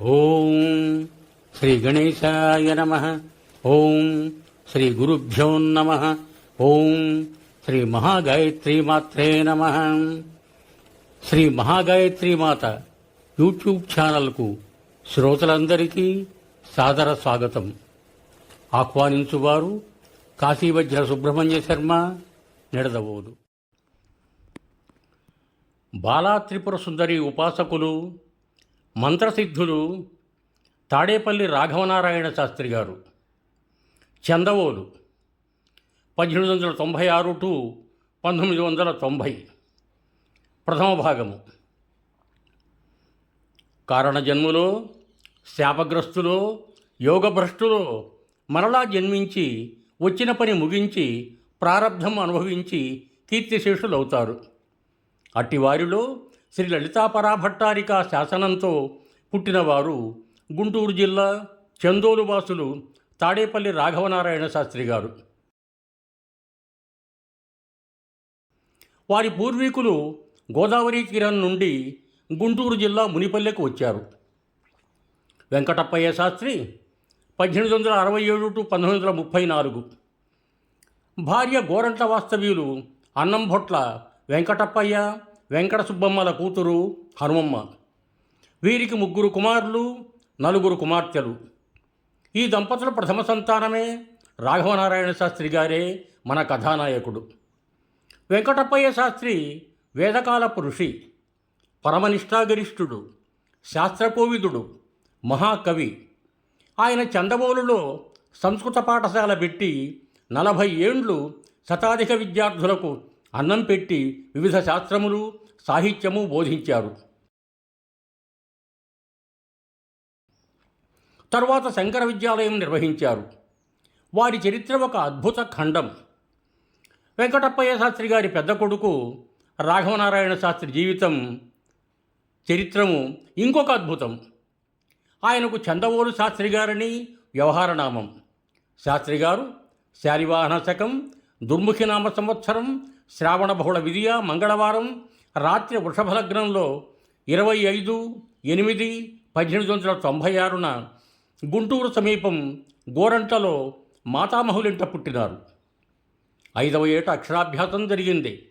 ఓం శ్రీ గణేశాయ నమ. ఓం శ్రీ గురుభ్యో నమ. ఓం శ్రీ మహాగాయత్రి మాత్రే నమ. శ్రీ మహాగాయత్రి మాత యూట్యూబ్ ఛానల్కు శ్రోతలందరికీ సాదర స్వాగతం. ఆహ్వానించువారు కాశీవజ్ర సుబ్రహ్మణ్య శర్మ నిడదవోదు. బాలా త్రిపుర సుందరి ఉపాసకులు మంత్రసిద్ధులు తాడేపల్లి రాఘవనారాయణ శాస్త్రి గారు. చందవోలు పద్దెనిమిది వందల తొంభై ఆరు టు పంతొమ్మిది వందల తొంభై. ప్రథమ భాగము. కారణజన్ములో శాపగ్రస్తులో యోగభ్రష్టులో మరలా జన్మించి వచ్చిన పని ముగించి ప్రారంధం అనుభవించి కీర్తిశేషులవుతారు. అట్టివారిలో శ్రీ లలితాపరాభట్టారిక శాసనంతో పుట్టినవారు గుంటూరు జిల్లా చందోలు వాసులు తాడేపల్లి రాఘవనారాయణ శాస్త్రి గారు. వారి పూర్వీకులు గోదావరి తీరం నుండి గుంటూరు జిల్లా మునిపల్లెకు వచ్చారు. వెంకటప్పయ్య శాస్త్రి పద్దెనిమిది వందల అరవై ఏడు టు పంతొమ్మిది వందల ముప్పై నాలుగు. భార్య గోరంట్ల వాస్తవ్యులు అన్నంభొట్ల వెంకటప్పయ్య వెంకట సుబ్బమ్మల కూతురు హనుమమ్మ. వీరికి ముగ్గురు కుమారులు నలుగురు కుమార్తెలు. ఈ దంపతుల ప్రథమ సంతానమే రాఘవనారాయణ శాస్త్రి గారే మన కథానాయకుడు. వెంకటప్పయ్య శాస్త్రి వేదకాలపు ఋషి పరమనిష్టాగరిష్ఠుడు శాస్త్రకోవిదుడు మహాకవి. ఆయన చందబోలులో సంస్కృత పాఠశాల పెట్టి నలభై ఏండ్లు శతాధిక విద్యార్థులకు అన్నం పెట్టి వివిధ శాస్త్రములు సాహిత్యము బోధించారు. తరువాత శంకర విద్యాలయం నిర్వహించారు. వారి చరిత్ర ఒక అద్భుత ఖండం. వెంకటప్పయ్య శాస్త్రి గారి పెద్ద కొడుకు రాఘవనారాయణ శాస్త్రి జీవితం చరిత్రము ఇంకొక అద్భుతం. ఆయనకు చందవోలు శాస్త్రి గారని వ్యవహారనామం. శాస్త్రి గారు శాలివాహన శకం దుర్ముఖినామ సంవత్సరం శ్రావణ బహుళ విధియ మంగళవారం రాత్రి వృషభలగ్నంలో ఇరవై ఐదు ఎనిమిది పద్దెనిమిది వందల తొంభై ఆరున గుంటూరు సమీపం గోరంటలో మాతామహులింట పుట్టినారు. ఐదవ ఏట అక్షరాభ్యాసం జరిగింది.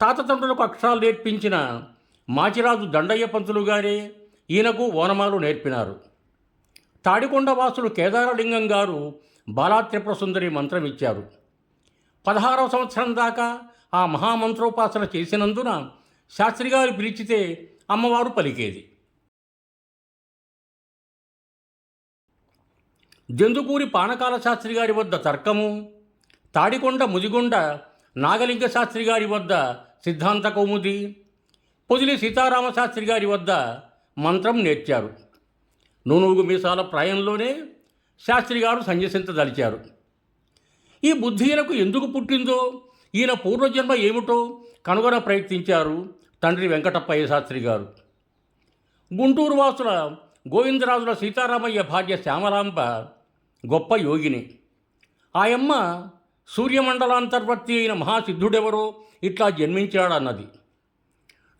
తాతతండ్రులకు అక్షరాలు నేర్పించిన మాచిరాజు దండయ్య పంతులు గారే ఈయనకు ఓనమాలు నేర్పినారు. తాడికొండ వాసులు కేదారలింగం గారు బాలాత్రిపుర సుందరి మంత్రం ఇచ్చారు పదహారవ సంవత్సరం దాకా ఆ మహామంత్రోపాసన చేసినందున శాస్త్రిగారు పిలిచితే అమ్మవారు పలికేది. జందుకూరి పానకాల శాస్త్రి గారి వద్ద తర్కము తాడికొండ ముదిగొండ నాగలింగ శాస్త్రి గారి వద్ద సిద్ధాంత కౌముది పొదిలి సీతారామ శాస్త్రి గారి వద్ద మంత్రం నేర్చారు. నూనూగు మీసాల ప్రాయంలోనే శాస్త్రి గారు సంజసించదలిచారు ఈ బుద్ధిలకు ఎందుకు పుట్టిందో ఈయన పూర్వజన్మ ఏమిటో కనుగొన ప్రయత్నించారు తండ్రి వెంకటప్పయ్య శాస్త్రి గారు. గుంటూరు వాసుల గోవిందరాజుల సీతారామయ్య భార్య శ్యామలాంబ గొప్ప యోగిని. ఆయమ్మ సూర్యమండలాంతర్వర్తి అయిన మహాసిద్ధుడెవరో ఇట్లా జన్మించాడన్నది.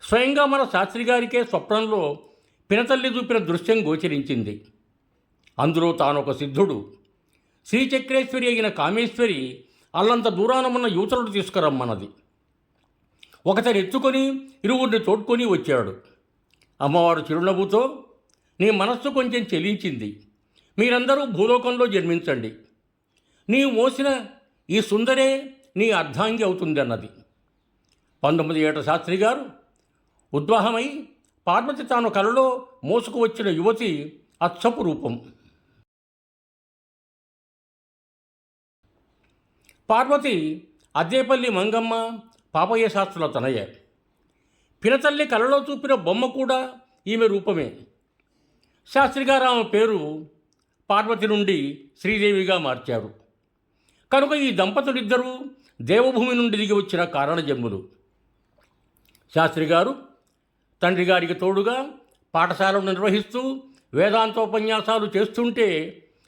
స్వయంగా మన శాస్త్రి గారికే స్వప్నంలో పినతల్లి చూపిన దృశ్యం గోచరించింది. అందులో తానొక సిద్ధుడు. శ్రీచక్రేశ్వరి అయిన కామేశ్వరి అల్లంత దూరాన ఉన్న యువతరుడు తీసుకురమ్మన్నది. ఒకతని ఎత్తుకొని ఇరువురిని తోడ్కొని వచ్చాడు. అమ్మవారు చిరునవ్వుతో నీ మనస్సు కొంచెం చెలించింది. మీరందరూ భూలోకంలో జన్మించండి. నీ మోసిన ఈ సుందరే నీ అర్ధాంగి అవుతుంది అన్నది పంతొమ్మిది ఏట శాస్త్రి గారు ఉద్వాహమై పార్వతి తాను కలలో మోసుకు వచ్చిన యువతి అచ్చపు రూపం. పార్వతి అద్దేపల్లి మంగమ్మ పాపయ్య శాస్త్రుల తనయ. పినతల్లి కలలో చూపిన బొమ్మ కూడా ఈమె రూపమే. శాస్త్రిగారు ఆమె పేరు పార్వతి నుండి శ్రీదేవిగా మార్చారు. కనుక ఈ దంపతులిద్దరూ దేవభూమి నుండి దిగి వచ్చిన కారణజన్ములు. శాస్త్రి గారు తండ్రి గారికి తోడుగా పాఠశాలను నిర్వహిస్తూ వేదాంతోపన్యాసాలు చేస్తుంటే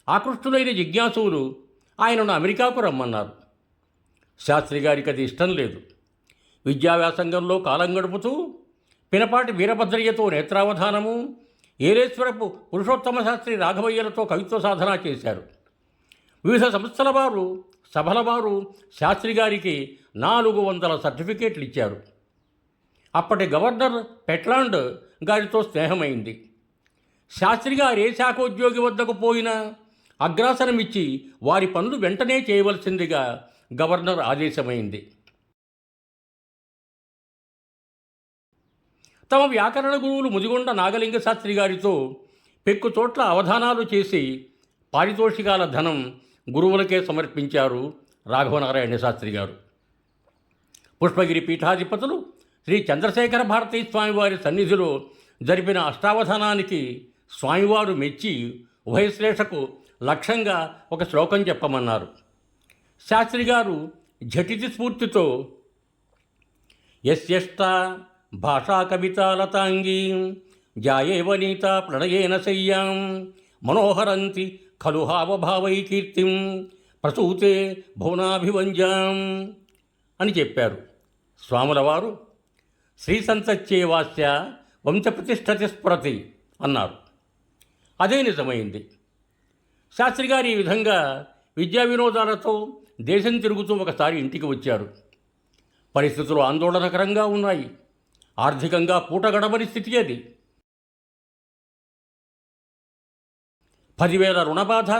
ఆకృష్టులైన జిజ్ఞాసువులు ఆయనను అమెరికాకు రమ్మన్నారు. శాస్త్రి గారికి అది ఇష్టం లేదు. విద్యావ్యాసంగంలో కాలం గడుపుతూ పినపాటి వీరభద్రయ్యతో నేత్రావధానము ఏలేశ్వరపు పురుషోత్తమ శాస్త్రి రాఘవయ్యలతో కవిత్వ సాధన చేశారు. వివిధ సంస్థల వారు సభల వారు శాస్త్రి గారికి నాలుగు వందల సర్టిఫికేట్లు ఇచ్చారు. అప్పటి గవర్నర్ పెట్లాండ్ గారితో స్నేహమైంది. శాస్త్రి గారు ఏ శాఖోద్యోగి వద్దకు పోయినా అగ్రాసనమిచ్చి వారి పనులు వెంటనే చేయవలసిందిగా గవర్నర్ ఆదేశమైంది. తమ వ్యాకరణ గురువులు ముదిగొండ నాగలింగ శాస్త్రి గారితో పెక్కు చోట్ల అవధానాలు చేసి పారితోషికాల ధనం గురువులకే సమర్పించారు రాఘవనారాయణ శాస్త్రి గారు. పుష్పగిరి పీఠాధిపతులు శ్రీ చంద్రశేఖర భారతీ స్వామివారి సన్నిధిలో జరిపిన అష్టావధానానికి స్వామివారు మెచ్చి ఉభయశ్లేషకు లక్ష్యంగా ఒక శ్లోకం చెప్పమన్నారు. శాస్త్రి గారు ఝటితి స్ఫూర్తితో యశ్యష్ట భాషా కవితాలతాంగీ జాయేవ నీత ప్రణయేన శయ్యాం మనోహరంతి ఖలు హావభావై కీర్తిం ప్రసూతే భువనాభివంజాం అని చెప్పారు. స్వాముల వారు శ్రీ వాస్య వంశప్రతిష్ఠతి స్ఫురతి అన్నారు. అదే నిజమైంది. శాస్త్రి గారు ఈ విధంగా విద్యా వినోదాలతో దేశం తిరుగుతూ ఒకసారి ఇంటికి వచ్చారు. పరిస్థితులు ఆందోళనకరంగా ఉన్నాయి. ఆర్థికంగా పూటగడబడి స్థితి అది పదివేల రుణబాధ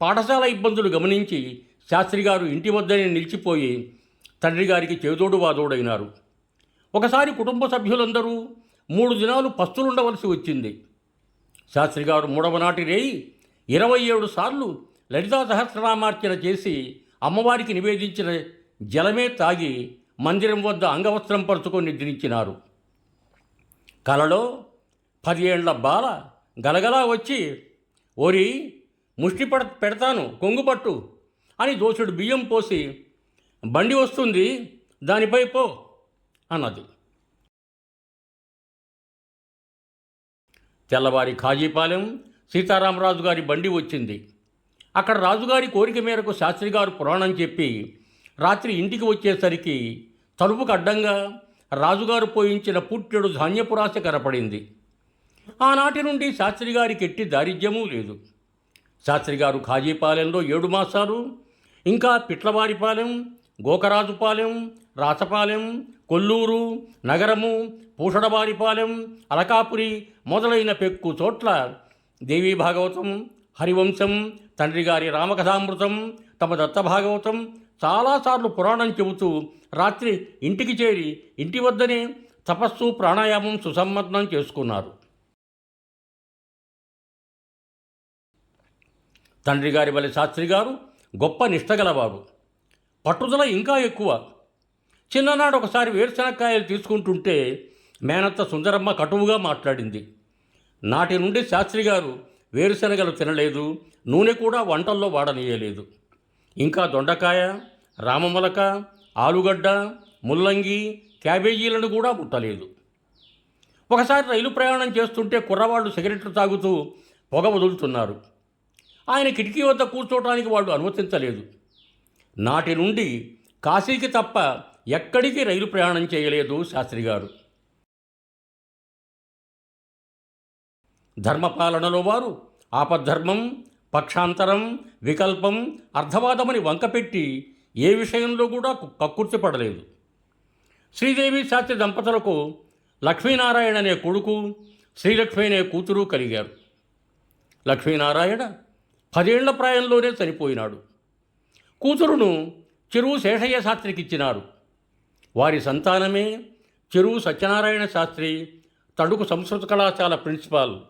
పాఠశాల ఇబ్బందులు గమనించి శాస్త్రి గారు ఇంటి వద్దనే నిలిచిపోయి తండ్రి గారికి చేదోడు వాదోడైనారు. ఒకసారి కుటుంబ సభ్యులందరూ మూడు దినాలు పస్తులుండవలసి వచ్చింది. శాస్త్రి గారు మూడవ నాటి రేయి ఇరవై ఏడు సార్లు లలితా సహస్రనామార్చన చేసి అమ్మవారికి నివేదించిన జలమే తాగి మందిరం వద్ద అంగవస్త్రం పరుచుకొని నిద్రించినారు. కలలో పది బాల గలగలా వచ్చి ఓరి ముష్టి పడ పెడతాను కొంగుపట్టు అని దోషుడు బియ్యం పోసి బండి వస్తుంది దానిపై పో అన్నది. తెల్లవారి ఖాజీపాలెం సీతారామరాజు గారి బండి వచ్చింది. అక్కడ రాజుగారి కోరిక మేరకు శాస్త్రి గారు పురాణం చెప్పి రాత్రి ఇంటికి వచ్చేసరికి తలుపుకు అడ్డంగా రాజుగారు పోయించిన పుట్టెడు ధాన్యపురాశ కనపడింది. ఆనాటి నుండి శాస్త్రి గారికి ఎట్టి దారిద్ర్యమూ లేదు. శాస్త్రి గారు ఖాజీపాలెంలో ఏడు మాసాలు ఇంకా పిట్లవారిపాలెం గోకరాజుపాలెం రాచపాలెం కొల్లూరు నగరము పూషడవారిపాలెం అలకాపురి మొదలైన పెక్కు చోట్ల దేవీ భాగవతం హరివంశం తండ్రి గారి రామకథామృతం తమ దత్త భాగవతం చాలాసార్లు పురాణం చెబుతూ రాత్రి ఇంటికి చేరి ఇంటి వద్దనే తపస్సు ప్రాణాయామం సుసంబద్ధం చేసుకున్నారు. తండ్రి గారి వలె శాస్త్రి గారు గొప్ప నిష్టగలవారు పట్టుదల ఇంకా ఎక్కువ. చిన్ననాడు ఒకసారి వేరుశనక్కాయలు తీసుకుంటుంటే మేనత్త సుందరమ్మ కటువుగా మాట్లాడింది. నాటి నుండి శాస్త్రి గారు వేరుశనగలు తినలేదు నూనె కూడా వంటల్లో వాడనీయలేదు. ఇంకా దొండకాయ రామమలక ఆలుగడ్డ ముల్లంగి క్యాబేజీలను కూడా ముట్టలేదు. ఒకసారి రైలు ప్రయాణం చేస్తుంటే కుర్రవాళ్ళు సిగరెట్లు తాగుతూ పొగ వదులుతున్నారు. ఆయన కిటికీ వద్ద కూర్చోవడానికి వాళ్ళు అనుమతించలేదు. నాటి నుండి కాశీకి తప్ప ఎక్కడికి రైలు ప్రయాణం చేయలేదు శాస్త్రి గారు. ధర్మపాలనలో వారు ఆపద్ధర్మం పక్షాంతరం వికల్పం అర్థవాదమని వంకపెట్టి ఏ విషయంలో కూడా కక్కుర్తిపడలేదు శ్రీదేవి శాస్త్రి దంపతులకు లక్ష్మీనారాయణ అనే కొడుకు శ్రీలక్ష్మి అనే కూతురు కలిగారు. లక్ష్మీనారాయణ పదేళ్ళ ప్రాయంలోనే చనిపోయినాడు. కూతురును చెరువు శేషయ్య శాస్త్రికి ఇచ్చినారు వారి సంతానమే చెరువు సత్యనారాయణ శాస్త్రి తడుకు సంస్కృత కళాశాల ప్రిన్సిపాల్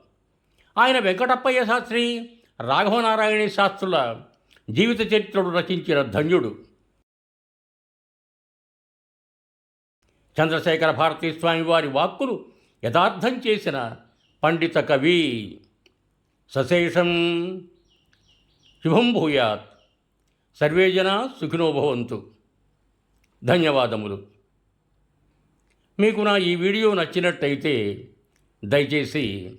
ఆయన వెంకటప్పయ్య శాస్త్రి రాఘవనారాయణ శాస్త్రుల జీవిత చరిత్రను రచించిన ధన్యుడు. చంద్రశేఖర భారతీ స్వామి వారి వాక్కులు యథార్థం చేసిన పండిత కవి సశేషం. శుభం భూయాత్. సర్వే జన సుఖినో భవంతు. ధన్యవాదములు. మీకు నా ఈ వీడియో నచ్చినట్టయితే దయచేసి